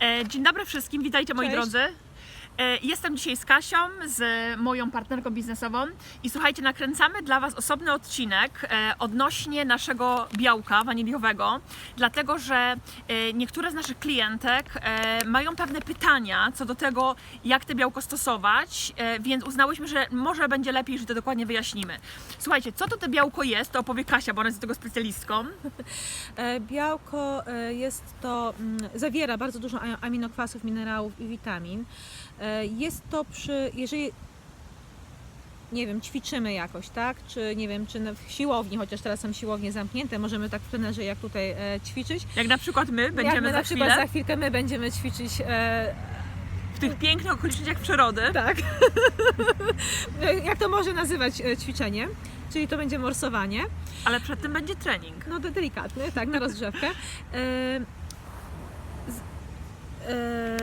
E, Dzień dobry wszystkim, witajcie moi Cześć. drodzy. E, Jestem dzisiaj z Kasią, z moją partnerką biznesową i słuchajcie, nakręcamy dla Was osobny odcinek e, odnośnie naszego białka waniliowego, dlatego że e, niektóre z naszych klientek mają pewne pytania co do tego, jak te białko stosować, więc uznałyśmy, że może będzie lepiej, że to dokładnie wyjaśnimy. Słuchajcie, co to te białko jest, to opowie Kasia, bo ona jest do tego specjalistką. Białko jest to, mm, zawiera bardzo dużo aminokwasów, minerałów i witamin. E, Jest to przy, jeżeli nie wiem, ćwiczymy jakoś, tak? Czy nie wiem, czy w siłowni, chociaż teraz są siłownie zamknięte, możemy tak w trenerze jak tutaj e, ćwiczyć. Jak na przykład my będziemy jak my za na przykład chwilę za chwilkę my będziemy ćwiczyć e, w tych pięknych okolicznościach przyrody. Tak. Jak to może nazywać e, ćwiczenie? Czyli to będzie morsowanie. Ale przed tym będzie trening. No to delikatny, tak, na rozgrzewkę. E, z- e,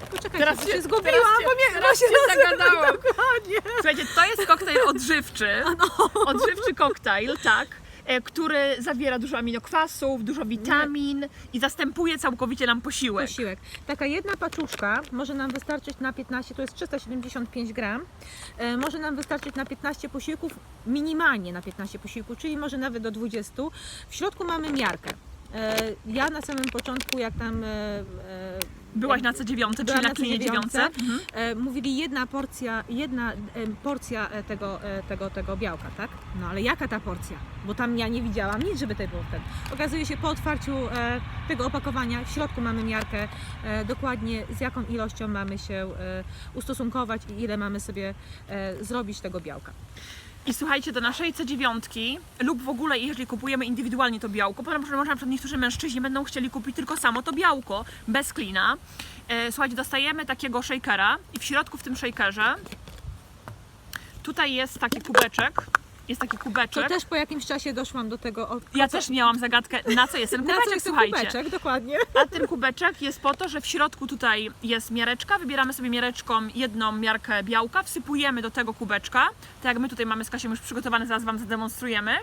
Poczekajcie, Teraz się- zgubiłam, bo mnie teraz się zagadałam. Dokładnie. Słuchajcie, to jest koktajl odżywczy. Odżywczy koktajl, tak. e, Który zawiera dużo aminokwasów, dużo witamin i zastępuje całkowicie nam posiłek. Posiłek. Taka jedna paczuszka może nam wystarczyć na 15, to jest 375 gram. E, może nam wystarczyć na 15 posiłków, minimalnie na 15 posiłków, czyli może nawet do 20. W środku mamy miarkę. E, Ja na samym początku, jak tam e, e, Byłaś na C9, Byłam czyli na klinie C9. dziewiątce. Mhm. E, mówili jedna porcja, jedna e, porcja e, tego, tego, tego białka, tak? No ale jaka ta porcja? Bo tam ja nie widziałam nic, żeby to było wtedy. Okazuje się po otwarciu tego opakowania w środku mamy miarkę dokładnie z jaką ilością mamy się ustosunkować i ile mamy sobie zrobić tego białka. I słuchajcie, do naszej C9 lub w ogóle, jeżeli kupujemy indywidualnie to białko, ponieważ może na przykład niektórzy mężczyźni będą chcieli kupić tylko samo to białko, bez klina. E, Słuchajcie, dostajemy takiego shakera i w środku w tym shakerze tutaj jest taki kubeczek. Jest taki To kubeczek. też po jakimś czasie doszłam do tego. O, Ja co- też miałam zagadkę, na co jest ten na co kubeczek, jest ten słuchajcie. kubeczek, dokładnie. A ten kubeczek jest po to, że w środku tutaj jest miareczka, wybieramy sobie miareczką jedną miarkę białka, wsypujemy do tego kubeczka, tak jak my tutaj mamy z Kasią już przygotowane, zaraz Wam zademonstrujemy.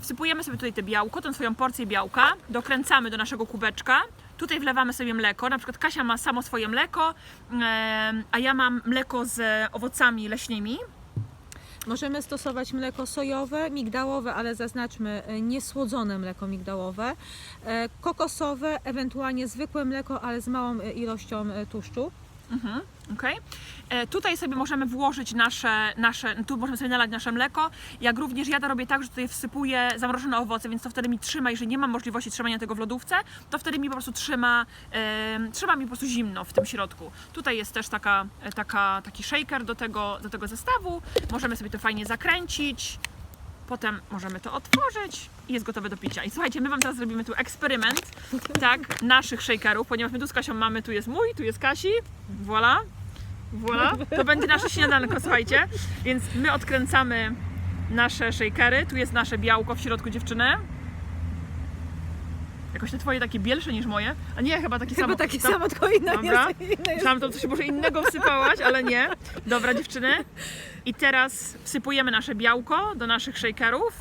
Wsypujemy sobie tutaj te białko, tą swoją porcję białka, dokręcamy do naszego kubeczka, tutaj wlewamy sobie mleko, na przykład Kasia ma samo swoje mleko, a ja mam mleko z owocami leśnymi, Możemy stosować mleko sojowe, migdałowe, ale zaznaczmy e, niesłodzone mleko migdałowe, e, kokosowe, ewentualnie zwykłe mleko, ale z małą e, ilością e, tłuszczu. Okay. Tutaj sobie możemy włożyć nasze, nasze, tu możemy sobie nalać nasze mleko, jak również ja to robię tak, że tutaj wsypuję zamrożone owoce, więc to wtedy mi trzyma, jeżeli nie mam możliwości trzymania tego w lodówce, to wtedy mi po prostu trzyma, em, trzyma mi po prostu zimno w tym środku. Tutaj jest też taka, e, taka, taki shaker do tego, do tego zestawu, możemy sobie to fajnie zakręcić, potem możemy to otworzyć i jest gotowe do picia. I słuchajcie, my Wam teraz zrobimy tu eksperyment, tak, naszych shakerów, ponieważ my tu z Kasią mamy, tu jest mój, tu jest Kasi, voilà, voilà, to będzie nasze śniadanko, słuchajcie, więc my odkręcamy nasze shakery, tu jest nasze białko w środku dziewczyny. Jakoś te twoje takie bielsze niż moje, a nie, chyba takie Chyba samo. takie tam- samo, tylko inne Dobra. jest. Myślałam, to coś może innego wsypałaś, ale nie. Dobra, dziewczyny. I teraz wsypujemy nasze białko do naszych shakerów.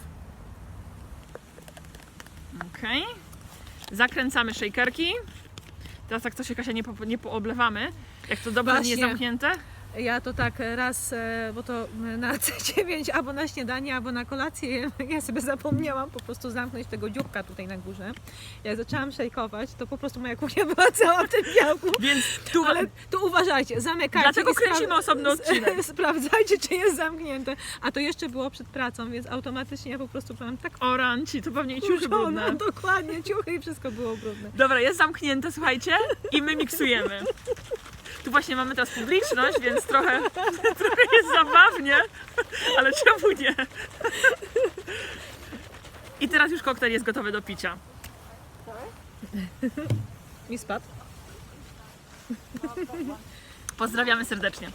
Okej. Zakręcamy shakerki. Teraz tak to się Kasia nie, po, nie pooblewamy. Jak to dobrze nie jest zamknięte. Ja to tak raz, e, bo to na C9 albo na śniadanie, albo na kolację, ja sobie zapomniałam po prostu zamknąć tego dzióbka tutaj na górze. Jak zaczęłam szejkować, to po prostu moja kuchnia była cała w tym białku. Więc tu Ale tu uważajcie, zamykajcie. Dlatego kręcimy osobny odcinek. Sprawdzajcie, czy jest zamknięte. A to jeszcze było przed pracą, więc automatycznie ja po prostu byłam tak oranci, to pewnie i ciuchy brudne. Dokładnie, ciuchy i wszystko było brudne. Dobra, jest zamknięte, słuchajcie, i my miksujemy. Tu właśnie mamy teraz publiczność, więc trochę, trochę jest zabawnie, ale czemu nie? I teraz już koktajl jest gotowy do picia. Mi spadł. Pozdrawiamy serdecznie.